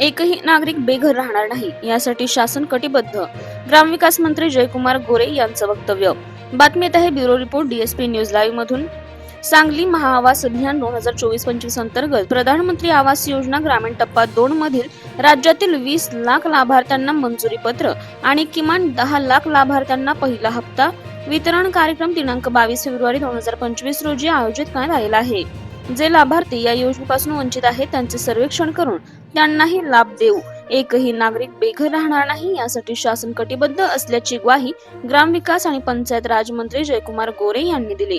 एकही नागरिक बेघर राहणार नाही. यासाठी शासन कटिबद्ध. ग्रामविकास मंत्री जयकुमार गोरे यांचं वक्तव्य. बातमीत आहे bureau report DSP news live मधून सांगली महाआवास अभियान दोन हजार चोवीस पंचवीस अंतर्गत प्रधानमंत्री आवास योजना ग्रामीण टप्पा दोन मधील राज्यातील वीस लाख लाभार्थ्यांना मंजुरी पत्र आणि किमान दहा लाख लाभार्थ्यांना पहिला हप्ता. वितरण कार्यक्रम दिनांक बावीस फेब्रुवारी दोन हजार पंचवीस रोजी आयोजित करण्यात आलेला आहे. जे लाभार्थी या योजनेपासून वंचित आहेत त्यांचे सर्वेक्षण करून त्यांनाही लाभ देऊ. एकही नागरिक बेघर राहणार नाही यासाठी शासन कटिबद्ध असल्याची ग्वाही ग्रामविकास आणि पंचायत राजमंत्री जयकुमार गोरे यांनी दिली.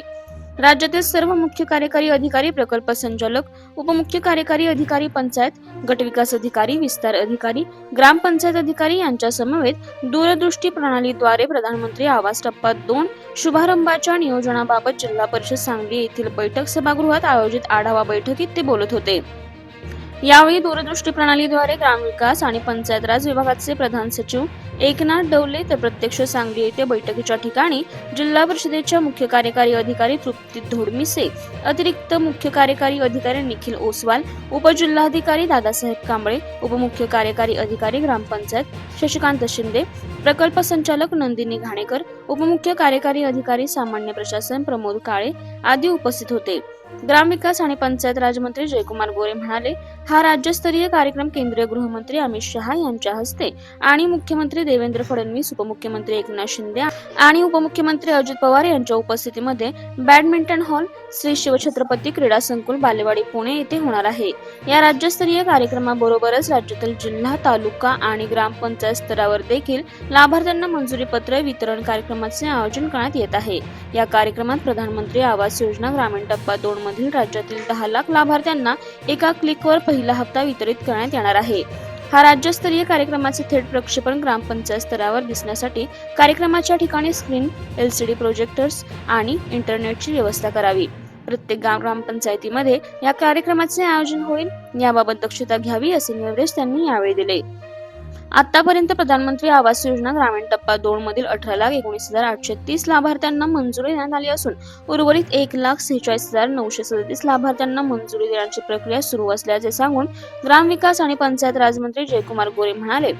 राज्यातील सर्व मुख्य कार्यकारी अधिकारी प्रकल्प संचालक उपमुख्य कार्यकारी अधिकारी पंचायत गटविकास अधिकारी विस्तार अधिकारी ग्रामपंचायत अधिकारी यांच्या समवेत दूरदृष्टी प्रणालीद्वारे प्रधानमंत्री आवास टप्पा दोन शुभारंभाच्या नियोजनाबाबत जिल्हा परिषद सांगली येथील बैठक सभागृहात आयोजित आढावा बैठकीत ते बोलत होते. यावेळी दूरदृष्टी प्रणालीद्वारे ग्रामविकास आणि पंचायत राज विभागाचे प्रधान सचिव एकनाथ डवले तर प्रत्यक्ष सांगली येथे बैठकीच्या ठिकाणी जिल्हा परिषदेच्या मुख्य कार्यकारी अधिकारी तृप्ती धोडमिसे अतिरिक्त मुख्य कार्यकारी अधिकारी निखिल ओसवाल उपजिल्हाधिकारी दादासाहेब कांबळे उपमुख्य कार्यकारी अधिकारी ग्रामपंचायत शशिकांत शिंदे प्रकल्प संचालक नंदिनी घाणेकर उपमुख्य कार्यकारी अधिकारी सामान्य प्रशासन प्रमोद काळे आदी उपस्थित होते. ग्रामविकास आणि पंचायत राजमंत्री जयकुमार गोरे म्हणाले हा राज्यस्तरीय कार्यक्रम केंद्रीय गृहमंत्री अमित शहा यांच्या हस्ते आणि मुख्यमंत्री देवेंद्र फडणवीस उपमुख्यमंत्री एकनाथ शिंदे आणि उपमुख्यमंत्री अजित पवार यांच्या उपस्थितीमध्ये बॅडमिंटन हॉल श्री शिवछत्रपती क्रीडा संकुल बालेवाडी पुणे येथे होणार आहे. या राज्यस्तरीय कार्यक्रमाबरोबरच राज्यातील जिल्हा तालुका आणि ग्रामपंचायत स्तरावर देखील लाभार्थ्यांना मंजुरी पत्र वितरण कार्यक्रमाचे आयोजन करण्यात येत आहे. या कार्यक्रमात प्रधानमंत्री आवास योजना ग्रामीण टप्पा दोन मधील राज्यातील दहा लाख लाभार्थ्यांना एका क्लिकवर पहिला हप्ता वितरित करण्यात येणार आहे. हा राज्यस्तरीय कार्यक्रमाचे थेट प्रक्षेपण ग्रामपंचायत स्तरावर दिसण्यासाठी कार्यक्रमाच्या ठिकाणी स्क्रीन एलसीडी प्रोजेक्टर्स आणि इंटरनेटची व्यवस्था करावी. प्रत्येक गाव ग्रामपंचायतीमध्ये या कार्यक्रमाचे आयोजन होईल याबाबत दक्षता घ्यावी असे निर्देश त्यांनी यावेळी दिले. आतापर्यंत प्रधानमंत्री आवास योजना ग्रामीण टप्पा दोन मधील अठरा लाख एकोणीस हजार आठशे तीस लाभार्थ्यांना मंजुरी देण्यात आली असून उर्वरित एक लाख सेहेचाळीस हजार नऊशे सदतीस लाभार्थ्यांना मंजुरी देण्याची प्रक्रिया सुरू असल्याचे सांगून ग्रामविकास आणि पंचायत राजमंत्री जयकुमार गोरे म्हणाले.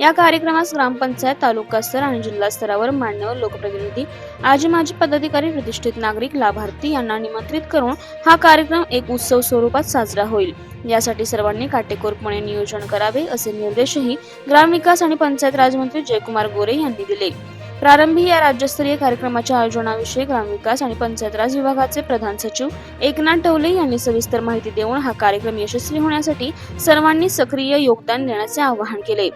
या कार्यक्रमास ग्रामपंचायत तालुका स्तर आणि जिल्हा स्तरावर मान्यवर लोकप्रतिनिधी आजी माजी पदाधिकारी प्रतिष्ठित नागरिक लाभार्थी यांना निमंत्रित करून हा कार्यक्रम एक उत्सव स्वरूपात साजरा होईल. यासाठी सर्वांनी काटेकोरपणे नियोजन करावे असे निर्देशही ग्रामविकास आणि पंचायत राजमंत्री जयकुमार गोरे यांनी दिले. प्रारंभी या राज्यस्तरीय कार्यक्रमाच्या आयोजनाविषयी ग्रामविकास आणि पंचायत राज विभागाचे प्रधान सचिव एकनाथ टवले यांनी सविस्तर माहिती देऊन हा कार्यक्रम यशस्वी होण्यासाठी सर्वांनी सक्रिय योगदान देण्याचे आवाहन केले.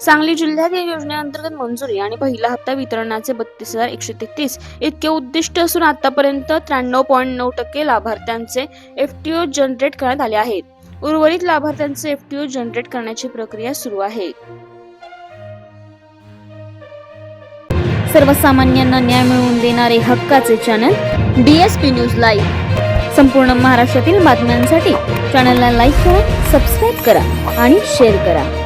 सांगली जिल्ह्यात या योजनेअंतर्गत मंजुरी आणि पहिला हप्ता वितरणाचे बत्तीस हजार एकशे तेहतीस इतके उद्दिष्ट असून आतापर्यंत त्र्याण्णव पॉईंट नऊ टक्के लाभार्थ्यांचे एफटीओ जनरेट करण्यात आले आहेत. उर्वरित लाभार्थ्यांचे एफटीओ जनरेट करण्याची प्रक्रिया सुरू आहे. सर्वसामान्यांना न्याय मिळवून देणारे हक्काचे चॅनल डीएसपी न्यूज लाईव्ह संपूर्ण महाराष्ट्रातील बातम्यांसाठी चॅनलला लाईक करा सबस्क्राईब करा आणि शेअर करा.